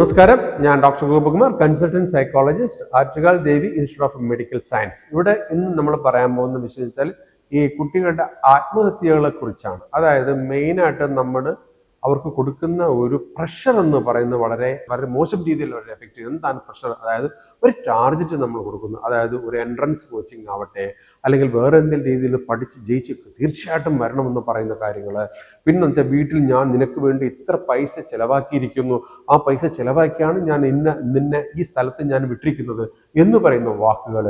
നമസ്കാരം. ഞാൻ doctor Gopakumar consultant psychologist Attukal Devi institute of medical science. ഇവിടെ ഇന്ന് നമ്മൾ പറയാൻ പോകുന്ന വിഷയം വെച്ചാൽ ഈ കുട്ടികളുടെ ആത്മഹത്യകളെ കുറിച്ചാണ്. അതായത് മെയിനായിട്ട് നമ്മൾ അവർക്ക് കൊടുക്കുന്ന ഒരു പ്രഷർ എന്ന് പറയുന്നത് വളരെ വളരെ മോശം രീതിയിൽ വളരെ എഫക്റ്റ് ചെയ്യും എന്താണ് പ്രഷർ അതായത് ഒരു ടാർജറ്റ് നമ്മൾ കൊടുക്കുന്നു. അതായത് ഒരു എൻട്രൻസ് കോച്ചിങ് ആവട്ടെ അല്ലെങ്കിൽ വേറെ എന്തെങ്കിലും രീതിയിൽ പഠിച്ച് ജയിച്ച് തീർച്ചയായിട്ടും വരണമെന്ന് പറയുന്ന കാര്യങ്ങൾ. പിന്നെ വെച്ചാൽ വീട്ടിൽ ഞാൻ നിനക്ക് വേണ്ടി ഇത്ര പൈസ ചിലവാക്കിയിരിക്കുന്നു. ആ പൈസ ചിലവാക്കിയാണ് ഞാൻ ഇന്ന നിന്നെ ഈ സ്ഥലത്ത് ഞാൻ വിട്ടിരിക്കുന്നത് എന്ന് പറയുന്ന വാക്കുകൾ.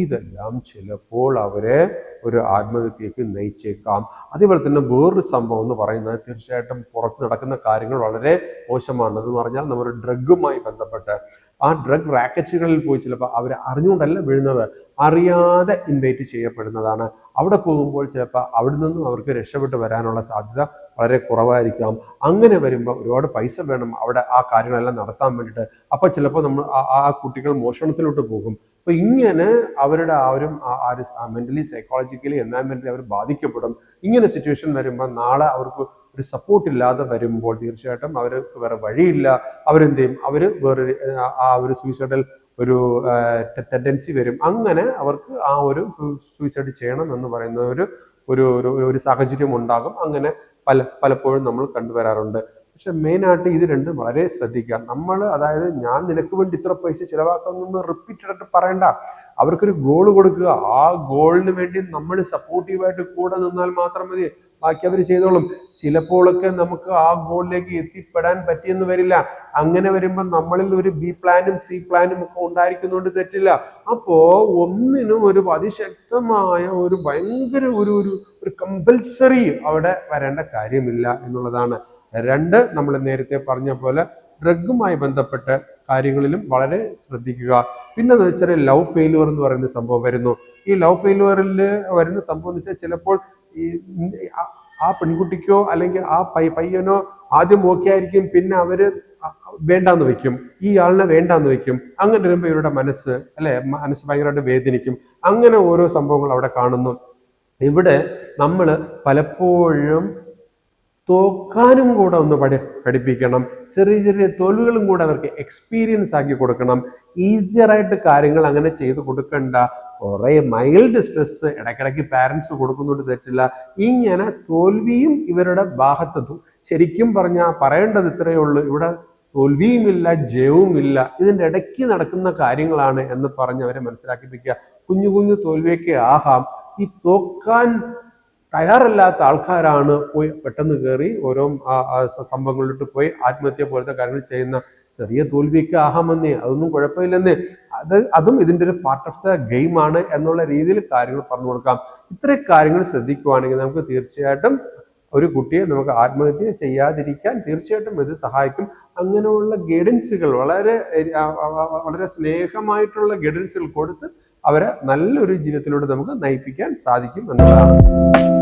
ഇതെല്ലാം ചിലപ്പോൾ അവരെ ഒരു ആത്മഹത്യക്ക് നയിച്ചേക്കാം. അതേപോലെ തന്നെ വേറൊരു സംഭവം എന്ന് പറയുന്നത് തീർച്ചയായിട്ടും പുറത്ത് നടക്കുന്ന കാര്യങ്ങൾ വളരെ മോശമാണ്. എന്ന് പറഞ്ഞാൽ നമ്മുടെ ഡ്രഗുമായി ബന്ധപ്പെട്ട്. ആ ഡ്രഗ് റാക്കറ്റുകളിൽ പോയി ചിലപ്പോൾ അവർ അറിഞ്ഞുകൊണ്ടല്ല വീഴുന്നത്. അറിയാതെ ഇൻവൈറ്റ് ചെയ്യപ്പെടുന്നതാണ്. അവിടെ പോകുമ്പോൾ ചിലപ്പോൾ അവിടെ നിന്നും അവർക്ക് രക്ഷപ്പെട്ട് വരാനുള്ള സാധ്യത വളരെ കുറവായിരിക്കാം. അങ്ങനെ വരുമ്പോൾ ഒരുപാട് പൈസ വേണം അവിടെ ആ കാര്യങ്ങളെല്ലാം നടത്താൻ വേണ്ടിയിട്ട്. അപ്പോൾ ചിലപ്പോൾ നമ്മൾ ആ- ആ കുട്ടികൾ മോഷണത്തിലോട്ട് പോകും. അപ്പോൾ ഇങ്ങനെ അവരുടെ ആ ഒരു മെന്റലി സൈക്കോളജിക്കലി എൻവയൺമെന്റലി അവർ ബാധിക്കപ്പെടും. ഇങ്ങനെ സിറ്റുവേഷൻ വരുമ്പോൾ നാളെ അവർക്ക് ഒരു സപ്പോർട്ട് ഇല്ലാതെ വരുമ്പോൾ തീർച്ചയായിട്ടും അവർക്ക് വേറെ വഴിയില്ല. അവരെന്ത് ചെയ്യും അവർ വേറൊരു ആ- ഒരു സൂയിസൈഡൽ ഒരു ടെൻഡൻസി വരും. അങ്ങനെ അവർക്ക് ആ ഒരു സൂയിസൈഡ് ചെയ്യണം എന്ന് പറയുന്ന ഒരു ഒരു ഒരു സാഹചര്യം ഉണ്ടാകും. അങ്ങനെ പല പലപ്പോഴും നമ്മൾ കണ്ടുവരാറുണ്ട്. പക്ഷെ മെയിനായിട്ട് ഇത് രണ്ടും വളരെ ശ്രദ്ധിക്കുക. നമ്മൾ അതായത് ഞാൻ നിനക്ക് വേണ്ടി ഇത്ര പൈസ ചിലവാക്കുന്നു റിപ്പീറ്റഡ് ആയിട്ട് പറയണ്ട. അവർക്കൊരു ഗോൾ കൊടുക്കുക. ആ ഗോളിന് വേണ്ടി നമ്മൾ സപ്പോർട്ടീവായിട്ട് കൂടെ നിന്നാൽ മാത്രം മതി. ബാക്കി അവർ ചെയ്തോളും. ചിലപ്പോഴൊക്കെ നമുക്ക് ആ ഗോളിലേക്ക് എത്തിപ്പെടാൻ പറ്റിയെന്ന് വരില്ല. അങ്ങനെ വരുമ്പോൾ നമ്മളിൽ ഒരു ബി പ്ലാനും സി പ്ലാനും ഒക്കെ ഉണ്ടായിരിക്കുന്നതുകൊണ്ട് തെറ്റില്ല. അപ്പോൾ ഒന്നിനും ഒരു അതിശക്തമായ ഒരു ഭയങ്കര ഒരു ഒരു കമ്പൽസറി അവിടെ വരേണ്ട കാര്യമില്ല എന്നുള്ളതാണ് രണ്ട് നമ്മൾ നേരത്തെ പറഞ്ഞ പോലെ ഡ്രഗുമായി ബന്ധപ്പെട്ട കാര്യങ്ങളിലും വളരെ ശ്രദ്ധിക്കുക. പിന്നെ എന്ന് വെച്ചാൽ ലവ് ഫെയിലുവർ എന്ന് പറയുന്ന സംഭവം വരുന്നു. ഈ ലവ് ഫെയിലുവറിൽ വരുന്ന സംഭവം എന്ന് വെച്ചാൽ ചിലപ്പോൾ ഈ ആ- ആ പെൺകുട്ടിക്കോ അല്ലെങ്കിൽ ആ പൈ പയ്യനോ ആദ്യം ഓക്കെ ആയിരിക്കും പിന്നെ അവർ വേണ്ടാന്ന് വെക്കും. ഈ ആളിനെ വേണ്ടാന്ന് വെക്കും. അങ്ങനെ വരുമ്പോൾ ഇവരുടെ മനസ്സ് അല്ലെ? മനസ്സ് ഭയങ്കരമായിട്ട് വേദനിക്കും. അങ്ങനെ ഓരോ സംഭവങ്ങൾ അവിടെ കാണുന്നു. ഇവിടെ നമ്മൾ പലപ്പോഴും തോക്കാനും കൂടെ ഒന്ന് പഠി പഠിപ്പിക്കണം. ചെറിയ ചെറിയ തോൽവികളും കൂടെ അവർക്ക് എക്സ്പീരിയൻസ് ആക്കി കൊടുക്കണം. ഈസിയറായിട്ട് കാര്യങ്ങൾ അങ്ങനെ ചെയ്ത് കൊടുക്കണ്ട. കുറേ മൈൽഡ് സ്ട്രെസ് ഇടയ്ക്കിടയ്ക്ക് പാരൻസ് കൊടുക്കുന്നുണ്ട് തെറ്റില്ല. ഇങ്ങനെ തോൽവിയും ഇവരുടെ ഭാഗത്തെത്തും ശരിക്കും പറഞ്ഞാൽ പറയേണ്ടത് ഇത്രയേ ഉള്ളൂ. ഇവിടെ തോൽവിയുമില്ല ജയവുമില്ല. ഇതിന്റെ ഇടയ്ക്ക് നടക്കുന്ന കാര്യങ്ങളാണ് എന്ന് പറഞ്ഞ് അവരെ മനസ്സിലാക്കിപ്പിക്കുക. കുഞ്ഞു കുഞ്ഞു തോൽവിയൊക്കെ ആഹാം ഈ തോക്കാൻ തയ്യാറല്ലാത്ത ആൾക്കാരാണ് പോയി പെട്ടെന്ന് കയറി ഓരോ സംഭവങ്ങളിലോട്ട് പോയി ആത്മഹത്യ പോലത്തെ കാര്യങ്ങൾ ചെയ്യുന്ന ചെറിയ തോൽവിക്ക് ആഹാമെന്നേ അതൊന്നും കുഴപ്പമില്ലെന്നേ. അത് അതും ഇതിന്റെ ഒരു പാർട്ട് ഓഫ് ദ ഗെയിമാണ് എന്നുള്ള രീതിയിൽ കാര്യങ്ങൾ പറഞ്ഞു കൊടുക്കാം. ഇത്രയും കാര്യങ്ങൾ ശ്രദ്ധിക്കുവാണെങ്കിൽ നമുക്ക് തീർച്ചയായിട്ടും ഒരു കുട്ടിയെ നമുക്ക് ആത്മഹത്യ ചെയ്യാതിരിക്കാൻ തീർച്ചയായിട്ടും ഇത് സഹായിക്കും. അങ്ങനെയുള്ള ഗൈഡൻസുകൾ വളരെ വളരെ സ്നേഹമായിട്ടുള്ള ഗൈഡൻസുകൾ കൊടുത്ത് അവരെ നല്ലൊരു ജീവിതത്തിലൂടെ നമുക്ക് നയിപ്പിക്കാൻ സാധിക്കും എന്നുള്ളതാണ്.